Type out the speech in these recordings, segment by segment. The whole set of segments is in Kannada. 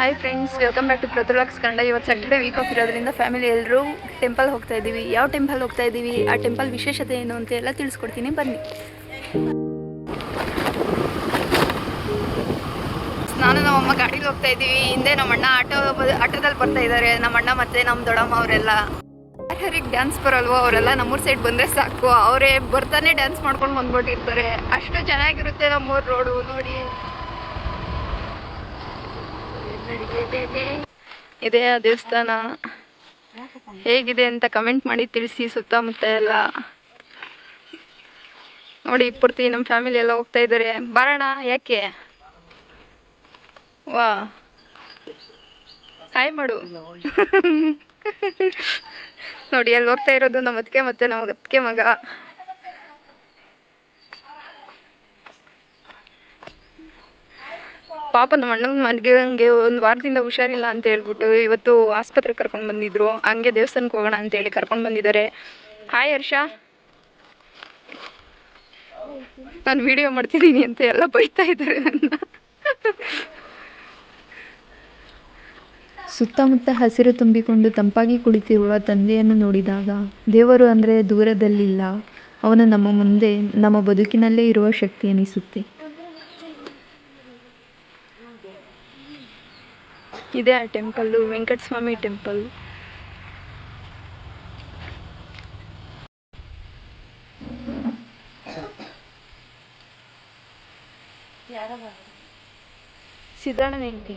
Hi friends welcome back to Pratulaks Kannada ಇವತ್ತು ಸ್ಯಾಟರ್ಡೆ ವೀಕ್ ಆಫ್ ಇರೋದ್ರಿಂದ ಫ್ಯಾಮಿಲಿ ಎಲ್ಲರೂ ಟೆಂಪಲ್ ಹೋಗ್ತಾ ಇದ್ದೀವಿ. ಯಾವ ಟೆಂಪಲ್ ಹೋಗ್ತಾ ಇದ್ದೀವಿ? ಆ ಟೆಂಪಲ್ ವಿಶೇಷತೆ ಏನು ಅಂತ ಎಲ್ಲ ತಿಳಿಸ್ಕೊಡ್ತೀನಿ. ಬನ್ನಿ. ನಾನು ನಮ್ಮಮ್ಮ ಗಾಡೀಲಿ ಹೋಗ್ತಾ ಇದ್ದೀವಿ. ಹಿಂದೆ ನಮ್ಮ ಅಣ್ಣ ಆಟೋ ಆಟೋದಲ್ಲಿ ಬರ್ತಾ ಇದ್ದಾರೆ. ನಮ್ಮ ಅಣ್ಣ ಮತ್ತೆ ನಮ್ಮ ದೊಡ್ಡಮ್ಮ ಅವರೆಲ್ಲ. ಯಾರ್ಯಾರಿಗೆ ಡ್ಯಾನ್ಸ್ ಬರಲ್ವೋ ಅವರೆಲ್ಲ ನಮ್ಮೂರ್ ಸೈಡ್ ಬಂದ್ರೆ ಸಾಕು. ಅವರೇ ಬರ್ತಾನೆ ಡ್ಯಾನ್ಸ್ ಮಾಡ್ಕೊಂಡು ಬಂದ್ಬಿಟ್ಟಿರ್ತಾರೆ. ಅಷ್ಟು ಚೆನ್ನಾಗಿರುತ್ತೆ ನಮ್ಮೂರು ರೋಡು ನೋಡಿ. ಇದೆ ಆ ದೇವಸ್ಥಾನ. ಹೇಗಿದೆ ಅಂತ ಕಮೆಂಟ್ ಮಾಡಿ ತಿಳಿಸಿ ಸುತ್ತಮುತ್ತ ಎಲ್ಲ. ನೋಡಿ, ಪೂರ್ತಿ ನಮ್ಮ ಫ್ಯಾಮಿಲಿ ಎಲ್ಲ ಹೋಗ್ತಾ ಇದ್ದಾರೆ ಬರೋಣ ಯಾಕೆ? ವಾ. ಹಾಯ್ ಮಾಡು. ನೋಡಿ, ಅಲ್ಲಿ ಹೋಗ್ತಾ ಇರೋದು ನಮ್ಮ ಅದಕ್ಕೆ ಮತ್ತೆ ನಮ್ಮ ಅದಕ್ಕೆ ಮಗ. ಪಾಪ ನಮ್ಮ ಅಣ್ಣನ ಮನೆಗೆ ಹಂಗೆ ಒಂದು ವಾರದಿಂದ ಹುಷಾರಿಲ್ಲ ಅಂತ ಹೇಳ್ಬಿಟ್ಟು ಇವತ್ತು ಆಸ್ಪತ್ರೆಗೆ ಕರ್ಕೊಂಡು ಬಂದಿದ್ರು. ಹಂಗೆ ದೇವಸ್ಥಾನಕ್ಕೆ ಹೋಗೋಣ ಅಂತ ಹೇಳಿ ಕರ್ಕೊಂಡು ಬಂದಿದ್ದಾರೆ. ಹಾಯ್ ಹರ್ಷ. ನಾನು ವಿಡಿಯೋ ಮಾಡ್ತಿದ್ದೀನಿ ಅಂತ ಎಲ್ಲ ಬೈತಾ ಇದ್ದಾರೆ ನನ್ನ. ಸುತ್ತಮುತ್ತ ಹಸಿರು ತುಂಬಿಕೊಂಡು ತಂಪಾಗಿ ಕುಳಿತಿರುವ ತಂದೆಯನ್ನು ನೋಡಿದಾಗ, ದೇವರು ಅಂದರೆ ದೂರದಲ್ಲಿಲ್ಲ, ಅವನು ನಮ್ಮ ಮುಂದೆ, ನಮ್ಮ ಬದುಕಿನಲ್ಲೇ ಇರುವ ಶಕ್ತಿ ಎನಿಸುತ್ತೆ. ಇದೆ ಆ ಟೆಂಪಲ್ಲು ವೆಂಕಟಸ್ವಾಮಿ ಟೆಂಪಲ್ ಸಿದ್ದಣ್ಣನ ಹೆಂಡತಿ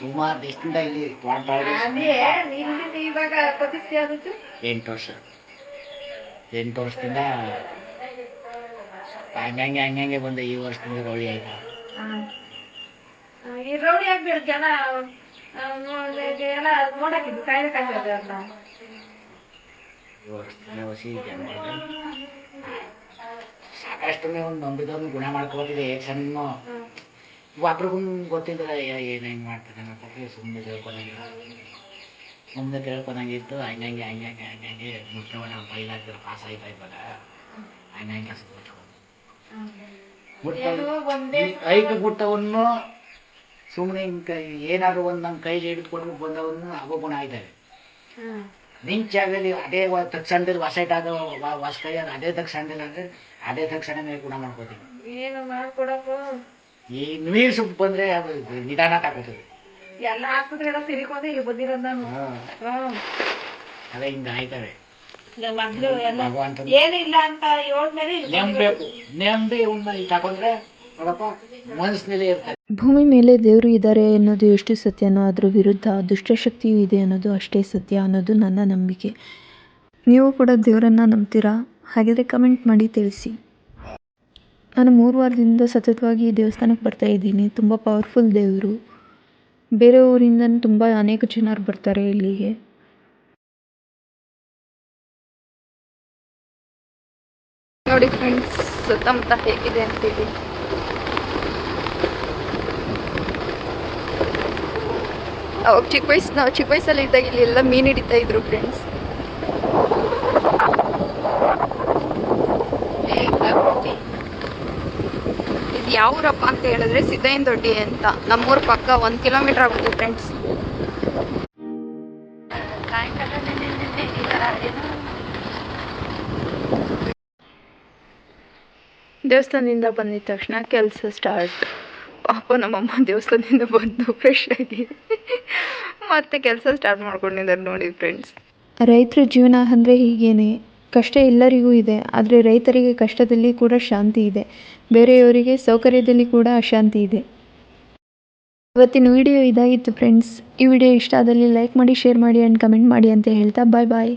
ಇವಾಗ ದೇಶದಿಂದ ಇಲ್ಲಿ ಎಂಟು ವರ್ಷ. ಎಂಟು ವರ್ಷದಿಂದ ಹಂಗಂಗೆ ಹಂಗಂಗೆ ಬಂದೆ ಈ ವರ್ಷದಿಂದ ರೌಡಿ ಆಯ್ತು. ಈ ರೌಡಿ ಆಗ್ಬೇಡ ಜನ ಎಲ್ಲ ನೋಡಾಕಿದ್ದು ಕಾಯ್ದೆ ಕಾಯ್ತದೆ ಅಂತ ಈ ವರ್ಷದಿಂದ ಹೊಸಿ ಜನ ಸಾಕಷ್ಟು ಒಂದು ನಂಬಿದವ್ರನ್ನ ಗುಣ ಮಾಡ್ಕೋತಿದೆ ಸಣ್ಣ ಒಬ್ರಿಗೂ ಅಯ್ಯೋ ಏನು ಹೆಂಗೆ ಮಾಡ್ತಾರೆ ಅಂತ ಸುಮ್ಮನೆ ತಿಳ್ಕೊಳಂಗಿಲ್ಲ ಸುಮ್ಮನೆ ತಿಳ್ಕೊಂಡಂಗಿತ್ತು ಹಂಗಂಗೆ ಹಂಗಂಗೆ ಹಂಗಂಗೆ ಮುಟ್ಟವ ನಾವು ಆಗ್ತಾರೆ ಪಾಸ್ ಆಯ್ತಾ ಇವಾಗ? ಹಂಗಂಗೆ ಮುಟ್ಕೊಂಡು. ಐದು ಮುಟ್ಟವನ್ನು ಸುಮ್ಮನೆ ಹಿಂಗೆ ಏನಾದ್ರು ಒಂದು ನಮ್ಮ ಕೈಲಿ ಹಿಡಿದುಕೊಂಡು ಬಂದವನ್ನು ಅವಗುಣ ಆಯ್ತವೆ ನಿನ್ ಜಾಗದಲ್ಲಿ ಅದೇ ತಕ್ಷಣದಲ್ಲಿ ಹೊಸ ಇಟ್ಟಾಗ ಹೊಸ ಕೈ ಅದೇ ತಕ್ಷಣದಲ್ಲಿ ಅಂದ್ರೆ ಅದೇ ತಕ್ಷಣನೇ ಗುಣ ಮಾಡ್ಕೋತೀವಿ ಏನು ಮಾಡ್ಕೊಡಕ್ಕೂ ಈ ನೀರು ಸುಟ್ಟು ಬಂದ್ರೆ ಅದು ನಿಧಾನ ತಗೋತದೆ ಎಲ್ಲ ಆಸ್ಪತ್ರೆ ಎಲ್ಲ ತಿರ್ಕೊಂಡೆ ಇಲ್ಲಿ ಬಂದಿರೋದು ನಾನು. ಅದೇ ಹಿಂಗೆ ಆಯ್ತವೆ. ಈಗ ಎಲ್ಲ ಏನಿಲ್ಲ ಅಂತ ಹೇಳಿದ್ಮೇಲೆ ಇಲ್ಲಿ ನೆಂಬೇಕು ನೆಂಬಿ ಇವನ್ನ ತಗೊಂಡ್ರೆ ನೋಡಪ್ಪ ಮನಸ್ಸಿನಲ್ಲಿ ಇರ್ತದೆ ಭೂಮಿ ಮೇಲೆ ದೇವರು ಇದ್ದಾರೆ ಅನ್ನೋದು ಎಷ್ಟು ಸತ್ಯನೋ ಅದರ ವಿರುದ್ಧ ದುಷ್ಟಶಕ್ತಿಯೂ ಇದೆ ಅನ್ನೋದು ಅಷ್ಟೇ ಸತ್ಯ ಅನ್ನೋದು ನನ್ನ ನಂಬಿಕೆ. ನೀವು ಕೂಡ ದೇವರನ್ನು ನಂಬ್ತೀರಾ? ಹಾಗಿದ್ರೆ ಕಮೆಂಟ್ ಮಾಡಿ ತಿಳಿಸಿ. ನಾನು ಮೂರು ವಾರದಿಂದ ಸತತವಾಗಿ ಈ ದೇವಸ್ಥಾನಕ್ಕೆ ಬರ್ತಾ ಇದ್ದೀನಿ. ತುಂಬ ಪವರ್ಫುಲ್ ದೇವರು. ಬೇರೆ ಊರಿಂದ ತುಂಬ ಅನೇಕ ಜನರು ಬರ್ತಾರೆ ಇಲ್ಲಿಗೆ. ನೋಡಿ ಫ್ರೆಂಡ್ಸ್ ಸುತ್ತಮುತ್ತ ಹೇಗಿದೆ ಅಂತೇಳಿ ಅವಾಗ ಚಿಕ್ಕ ವಯಸ್ಸು, ನಾವು ಚಿಕ್ಕ ವಯಸ್ಸಲ್ಲಿ ಇದ್ದಾಗ ಇಲ್ಲಿ ಎಲ್ಲ ಮೀನು ಹಿಡಿತಾ ಇದ್ರು ಫ್ರೆಂಡ್ಸ್ ಇದು ಯಾವ ಊರಪ್ಪ ಅಂತ ಹೇಳಿದ್ರೆ ಸಿದ್ದಯ್ಯನ ದೊಡ್ಡಿ ಅಂತ. ನಮ್ಮೂರ ಪಕ್ಕ ಒಂದು ಕಿಲೋಮೀಟರ್ ಆಗುತ್ತೆ ಫ್ರೆಂಡ್ಸ್ ದೇವಸ್ಥಾನದಿಂದ ಬಂದಿದ ತಕ್ಷಣ ಕೆಲಸ ಸ್ಟಾರ್ಟ್ ಪಾಪ ನಮ್ಮಮ್ಮ ದೇವಸ್ಥಾನದಿಂದ ಬಂದು ಫ್ರೆಶ್ ಆಗಿ ಮತ್ತೆ ಕೆಲಸ ಸ್ಟಾರ್ಟ್ ಮಾಡ್ಕೊಂಡಿದ್ದಾರೆ ನೋಡಿ ಫ್ರೆಂಡ್ಸ್ ರೈತರ ಜೀವನ ಅಂದರೆ ಹೀಗೇನೆ. ಕಷ್ಟ ಎಲ್ಲರಿಗೂ ಇದೆ, ಆದರೆ ರೈತರಿಗೆ ಕಷ್ಟದಲ್ಲಿ ಕೂಡ ಶಾಂತಿ ಇದೆ. ಬೇರೆಯವರಿಗೆ ಸೌಕರ್ಯದಲ್ಲಿ ಕೂಡ ಅಶಾಂತಿ ಇದೆ. ಇವತ್ತಿನ ವಿಡಿಯೋ ಇದಾಗಿತ್ತು ಫ್ರೆಂಡ್ಸ್ ಈ ವಿಡಿಯೋ ಇಷ್ಟ ಆದಲ್ಲಿ ಲೈಕ್ ಮಾಡಿ ಶೇರ್ ಮಾಡಿ ಆ್ಯಂಡ್ ಕಮೆಂಟ್ ಮಾಡಿ ಅಂತ ಹೇಳ್ತಾ ಬಾಯ್ ಬಾಯ್